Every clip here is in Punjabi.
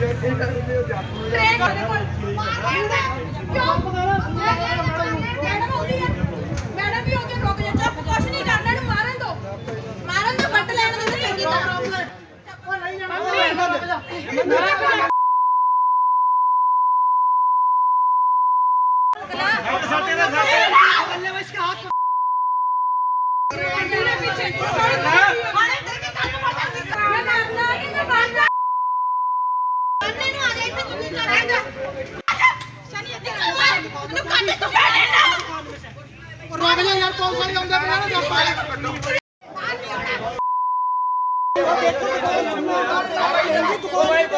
ਟ੍ਰੇਨ ਉਹਦੇ ਕੋਲ ਕਿਉਂ ਮੈਡਮ ਆਉਂਦੀ ਹੈ ਮੈਡਮ ਵੀ ਆਉਂਦੀ ਰੁਕ ਜਾ ਚੁੱਪ ਕੁਛ ਨਹੀਂ ਕਰਨਾ ਇਹਨੂੰ ਮਾਰਨ ਦੋ ਮਾਰਨ ਦੋ ਵੱਟ ਲੈਣ ਦੇ ਤੇ ਚੰਗੀ ਤਰ੍ਹਾਂ ਰੁਕ ਜਾ ਯਾਰ ਪੁਲਿਸ ਵਾਲੇ ਆਉਂਦੇ ਪਏ ਨੇ ਆਪਾਂ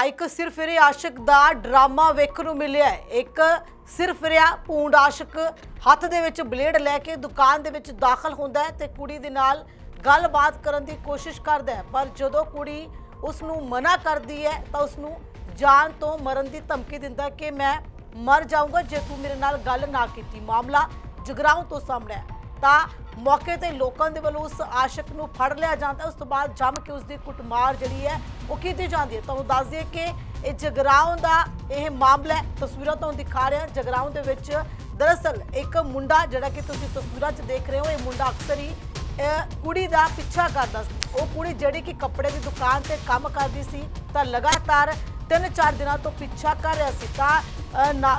ਤਾਂ ਇੱਕ ਸਿਰ ਫਿਰੇ ਆਸ਼ਿਕ ਦਾ ਡਰਾਮਾ ਵੇਖਣ ਨੂੰ ਮਿਲਿਆ ਹੈ। ਇੱਕ ਸਿਰ ਫਿਰਿਆ ਪੂੰਡ ਆਸ਼ਿਕ ਹੱਥ ਦੇ ਵਿੱਚ ਬਲੇਡ ਲੈ ਕੇ ਦੁਕਾਨ ਦੇ ਵਿੱਚ ਦਾਖਲ ਹੁੰਦਾ ਹੈ ਤੇ ਕੁੜੀ ਦੇ ਨਾਲ ਗੱਲਬਾਤ ਕਰਨ ਦੀ ਕੋਸ਼ਿਸ਼ ਕਰਦਾ ਹੈ। ਪਰ ਜਦੋਂ ਕੁੜੀ ਉਸ ਨੂੰ ਮਨਾ ਕਰਦੀ ਹੈ, ਤਾਂ ਉਸ ਨੂੰ ਜਾਨ ਤੋਂ ਮਰਨ ਦੀ ਧਮਕੀ ਦਿੰਦਾ ਹੈ ਕਿ ਮੈਂ ਮਰ ਜਾਊਂਗਾ ਜੇ ਤੂੰ ਮੇਰੇ ਨਾਲ ਗੱਲ ਨਾ ਕੀਤੀ। ਮਾਮਲਾ ਜਗਰਾਉਂ ਤੋਂ ਸਾਹਮਣੇ ਹੈ ਤਾਂ ਮੌਕੇ ਤੇ ਲੋਕਾਂ ਦੇ ਵੱਲੋਂ ਉਸ ਆਸ਼ਕ ਨੂੰ ਫੜ ਲਿਆ ਜਾਂਦਾ। ਉਸ ਤੋਂ ਬਾਅਦ ਜੰਮ ਕੇ ਉਸ ਦੀ ਕੁੱਟਮਾਰ ਜਿਹੜੀ ਹੈ, ਉਹ ਕੀਤੀ ਜਾਂਦੀ ਹੈ। ਤੁਹਾਨੂੰ ਦੱਸ ਦਈਏ ਕਿ ਇਹ ਜਗਰਾਉਂ ਦਾ ਇਹ ਮਾਮਲਾ ਹੈ। ਤਸਵੀਰਾਂ ਤੁਹਾਨੂੰ ਦਿਖਾ ਰਿਹਾ। ਜਗਰਾਉਂ ਦੇ ਵਿੱਚ ਦਰਅਸਲ ਇੱਕ ਮੁੰਡਾ ਜਿਹੜਾ ਕਿ ਤੁਸੀਂ ਤਸਵੀਰਾਂ 'ਚ ਦੇਖ ਰਹੇ ਹੋ, ਇਹ ਮੁੰਡਾ ਅਕਸਰ ਹੀ ਕੁੜੀ ਦਾ ਪਿੱਛਾ ਕਰਦਾ ਸੀ। ਉਹ ਕੁੜੀ ਜਿਹੜੀ ਕਿ ਕੱਪੜੇ ਦੀ ਦੁਕਾਨ ਤੇ ਕੰਮ ਕਰਦੀ ਸੀ, ਤਾਂ ਲਗਾਤਾਰ ਤਿੰਨ ਚਾਰ ਦਿਨਾਂ ਤੋਂ ਪਿੱਛਾ ਕਰ ਰਿਹਾ ਸੀ। ਤਾਂ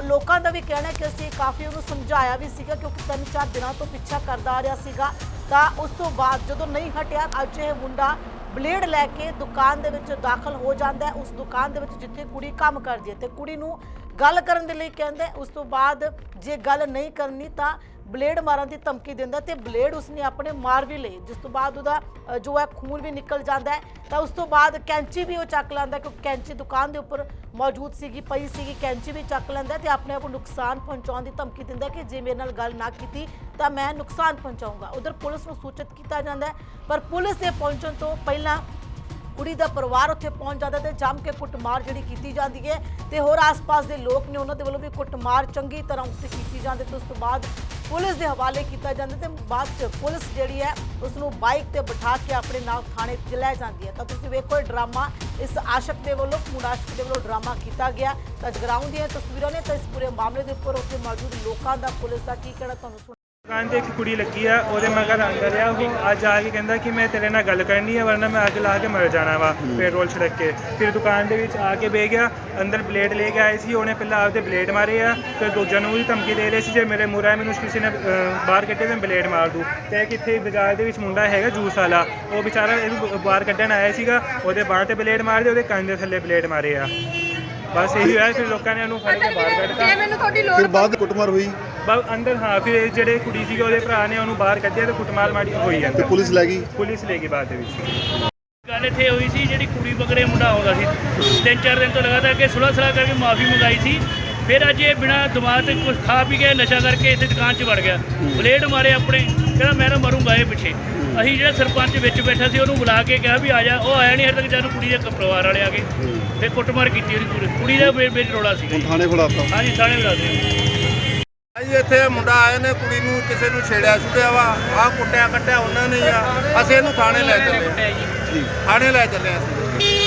ਲੋਕਾਂ ਦਾ ਵੀ ਕਹਿਣਾ ਕਿ ਅਸੀਂ ਕਾਫੀ ਉਹਨੂੰ ਸਮਝਾਇਆ ਵੀ ਸੀਗਾ ਕਿਉਂਕਿ ਤਿੰਨ ਚਾਰ ਦਿਨਾਂ ਤੋਂ ਪਿੱਛਾ ਕਰਦਾ ਆ ਰਿਹਾ ਸੀਗਾ। ਤਾਂ ਉਸ ਤੋਂ ਬਾਅਦ ਜਦੋਂ ਨਹੀਂ ਹਟਿਆ ਅੱਜ ਇਹ ਮੁੰਡਾ ਬਲੇਡ ਲੈ ਕੇ ਦੁਕਾਨ ਦੇ ਵਿੱਚ ਦਾਖਲ ਹੋ ਜਾਂਦਾ ਹੈ। ਉਸ ਦੁਕਾਨ ਦੇ ਵਿੱਚ ਜਿੱਥੇ ਕੁੜੀ ਕੰਮ ਕਰਦੀ ਹੈ। ਤੇ ਕੁੜੀ ਨੂੰ ਗੱਲ ਕਰਨ ਦੇ ਲਈ ਕਹਿੰਦਾ ਉਸ ਤੋਂ ਬਾਅਦ ਜੇ ਗੱਲ ਨਹੀਂ ਕਰਨੀ ਤਾਂ ਬਲੇਡ ਮਾਰਨ ਦੀ ਧਮਕੀ ਦਿੰਦਾ ਤੇ ਬਲੇਡ ਉਸਨੇ ਆਪਣੇ ਮਾਰ ਵੀ ਲਈ ਜਿਸ ਤੋਂ ਬਾਅਦ ਉਹਦਾ ਜੋ ਹੈ ਖੂਨ ਵੀ ਨਿਕਲ ਜਾਂਦਾ ਹੈ। ਤਾਂ ਉਸ ਤੋਂ ਬਾਅਦ ਕੈਂਚੀ ਵੀ ਉਹ ਚੱਕ ਲੈਂਦਾ ਕਿਉਂਕਿ ਕੈਂਚੀ ਦੁਕਾਨ ਦੇ ਉੱਪਰ ਮੌਜੂਦ ਸੀਗੀ, ਪਈ ਸੀਗੀ, ਕੈਂਚੀ ਵੀ ਚੱਕ ਲੈਂਦਾ ਤੇ ਆਪਣੇ ਆਪ ਨੂੰ ਨੁਕਸਾਨ ਪਹੁੰਚਾਉਣ ਦੀ ਧਮਕੀ ਦਿੰਦਾ ਕਿ ਜੇ ਮੇਰੇ ਨਾਲ ਗੱਲ ਨਾ ਕੀਤੀ ਤਾਂ ਮੈਂ ਨੁਕਸਾਨ ਪਹੁੰਚਾਊਂਗਾ। ਉਧਰ ਪੁਲਿਸ ਨੂੰ ਸੂਚਿਤ ਕੀਤਾ ਜਾਂਦਾ ਪਰ ਪੁਲਿਸ ਦੇ ਪਹੁੰਚਣ ਤੋਂ ਪਹਿਲਾਂ ਕੁੜੀ ਦਾ ਪਰਿਵਾਰ ਉੱਥੇ ਪਹੁੰਚ ਜਾਂਦਾ ਤੇ ਜੰਮ ਕੇ ਕੁੱਟਮਾਰ ਜਿਹੜੀ ਕੀਤੀ ਜਾਂਦੀ ਹੈ ਤੇ ਹੋਰ ਆਸ-ਪਾਸ ਦੇ ਲੋਕ ਨੇ ਉਹਨਾਂ ਦੇ ਵੱਲੋਂ ਵੀ ਕੁੱਟਮਾਰ ਚੰਗੀ ਤਰ੍ਹਾਂ ਉਸ ਤੇ ਕੀਤੀ ਜਾਂਦੀ ਤੇ ਉਸ ਤੋਂ ਬਾਅਦ ਪੁਲਿਸ ਦੇ ਹਵਾਲੇ ਕੀਤਾ ਜਾਂਦਾ ਤੇ ਬਾਅਦ ਚ ਪੁਲਿਸ ਜਿਹੜੀ ਹੈ ਉਸ ਨੂੰ ਬਾਈਕ ਤੇ ਬਿਠਾ ਕੇ ਆਪਣੇ ਨਾਲ ਥਾਣੇ 'ਚ ਲੈ ਜਾਂਦੀ ਹੈ। ਤਾਂ ਤੁਸੀਂ ਵੇਖੋ ਇਹ ਡਰਾਮਾ, ਇਸ ਆਸ਼ਕ ਦੇ ਵੱਲੋਂ ਪੂर्ण ਦੇ ਵੱਲੋਂ ਡਰਾਮਾ ਕੀਤਾ ਗਿਆ। ਤਾਂ ਜਗਰਾਉਂ ਦੀਆਂ ਤਸਵੀਰਾਂ ਨੇ ਤਾਂ ਇਸ ਪੂਰੇ ਮਾਮਲੇ ਦੇ ਉੱਪਰ ਉੱਥੇ ਮੌਜੂਦ ਲੋਕਾਂ ਦਾ ਪੁਲਿਸ ਦਾ ਕੀ ਕਹਿਣਾ, ਤੁਹਾਨੂੰ ਸੁਣ ਦੁਕਾਨ ਤੇ ਇੱਕ ਕੁੜੀ ਲੱਗੀ ਆ ਉਹਦੇ ਮਗਰ ਅੰਦਰ ਆ ਉਹ ਅੱਜ ਆ ਕੇ ਕਹਿੰਦਾ ਕਿ ਮੈਂ ਤੇਰੇ ਨਾਲ ਗੱਲ ਕਰਨੀ ਹੈ ਵਰਨਾ ਮੈਂ ਅੱਗ ਲਾ ਕੇ ਮਰ ਜਾਣਾ ਵਾ ਪੈਟਰੋਲ ਛਿੜਕ ਕੇ ਫਿਰ ਦੁਕਾਨ ਦੇ ਵਿੱਚ ਆ ਕੇ ਬਹਿ ਗਿਆ ਅੰਦਰ ਬਲੇਡ ਲੈ ਕੇ ਆਏ ਸੀ ਉਹਨੇ ਪਹਿਲਾਂ ਆਪਦੇ ਬਲੇਡ ਮਾਰੇ ਆ ਫਿਰ ਦੂਜਿਆਂ ਨੂੰ ਵੀ ਧਮਕੀ ਦੇ ਰਹੇ ਸੀ ਜੇ ਮੇਰੇ ਮੂਹਰੇ ਮੈਨੂੰ ਕਿਸੇ ਨੇ ਅਹ, ਬਾਹਰ ਕੱਢੇ ਮੈਂ ਬਲੇਡ ਮਾਰ ਦੂੰ ਤੇ ਕਿੱਥੇ ਬਾਜ਼ਾਰ ਦੇ ਵਿੱਚ ਮੁੰਡਾ ਹੈਗਾ ਜੂਸ ਵਾਲਾ ਉਹ ਵਿਚਾਰਾ ਇਹਨੂੰ ਬਾਹਰ ਕੱਢਣ ਆਇਆ ਸੀਗਾ ਉਹਦੇ ਬਾਹਾਂ ਤੇ ਬਲੇਡ ਮਾਰਦੇ ਉਹਦੇ ਕੰਨ ਦੇ ਥੱਲੇ ਬਲੇਡ ਮਾਰੇ ਆ ਬਸ ਇਹੀ ਹੋਇਆ ਫਿਰ ਲੋਕਾਂ ਨੇ ਉਹਨੂੰ ਫੜ ਕੇ ਬਾਹਰ ਕੱਢਤਾ ਜੇ ਮੈਨੂੰ ਤੁਹਾਡੀ ਲੋੜ ਫਿਰ ਬਾਅਦ ਕੁੱਟਮਾਰ ਹੋਈ ਬਸ ਅੰਦਰ ਹਾਂ ਫਿਰ ਜਿਹੜੇ ਕੁੜੀ ਸੀਗੇ ਉਹਦੇ ਭਰਾ ਨੇ ਉਹਨੂੰ ਬਾਹਰ ਕੱਢਿਆ ਤੇ ਕੁੱਟਮਾਰ ਮਾਰੀ ਹੋਈ ਤੇ ਪੁਲਿਸ ਲੈ ਗਈ? ਪੁਲਿਸ ਲੈ ਗਈ ਬਾਅਦ ਦੇ ਵਿੱਚ। ਗੱਲ ਇੱਥੇ ਹੋਈ ਸੀ ਜਿਹੜੀ ਕੁੜੀ ਬਗੜੇ ਮੁੰਡਾ ਆਉਂਦਾ ਸੀ। ਤਿੰਨ ਚਾਰ ਦਿਨ ਤੋਂ ਲਗਾਤਾਰ ਕਿ ਸੁਲਾ ਸੁਲਾ ਕਰਕੇ ਮਾਫੀ ਮੰਗਾਈ ਸੀ। ਫਿਰ ਅੱਜ ਇਹ ਬਿਨਾ ਦਿਮਾਗ ਤੇ ਕੁਝ ਖਾ ਪੀ ਕੇ ਨਸ਼ਾ ਕਰਕੇ ਇੱਥੇ ਦੁਕਾਨ 'ਚ ਵੜ ਗਿਆ। ਬਲੇਡ ਮਾਰੇ ਆਪਣੇ ਕਹਿੰਦਾ ਮੈਂ ਤਾਂ ਮਰੂੰਗਾ ਇਹ ਪਿੱਛੇ। ਅਸੀਂ ਜਿਹੜਾ ਸਰਪੰਚ ਵਿੱਚ ਬੈਠਾ ਸੀ ਉਹਨੂੰ ਬੁਲਾ ਕੇ ਕਿਹਾ ਵੀ ਆ ਜਾ। ਉਹ ਆਇਆ ਨਹੀਂ ਹਰ ਤੱਕ ਜਦੋਂ ਕੁੜੀ ਦੇ ਕ- ਪਰਿਵਾਰ ਵਾਲੇ ਆ ਗਏ। ਫਿਰ ਕੁੱਟਮਾਰ ਕੀਤੀ ਉਹਦੀ ਪੂਰੀ ਕੁੜੀ ਦਾ ਰੋਲਾ ਸੀਗਾ ਹੁਣ ਜੀ ਥਾਣੇ ਫੜਾਤਾ। ਹਾਂਜੀ ਥਾਣੇ ਬੁਲਾ ਦਿਓ ਜੀ ਇੱਥੇ ਮੁੰਡਾ ਆਏ ਨੇ ਕੁੜੀ ਨੂੰ ਕਿਸੇ ਨੂੰ ਛੇੜਿਆ ਛੁੜਿਆ ਵਾ। ਆਹ ਕੁੱਟਿਆ ਕੱਟਿਆ ਉਹਨਾਂ ਨੇ ਹੀ ਆ। ਅਸੀਂ ਇਹਨੂੰ ਥਾਣੇ ਲੈ ਚੱਲੇ ਆ। ਥਾਣੇ ਲੈ ਚੱਲੇ ਆ ਅਸੀਂ।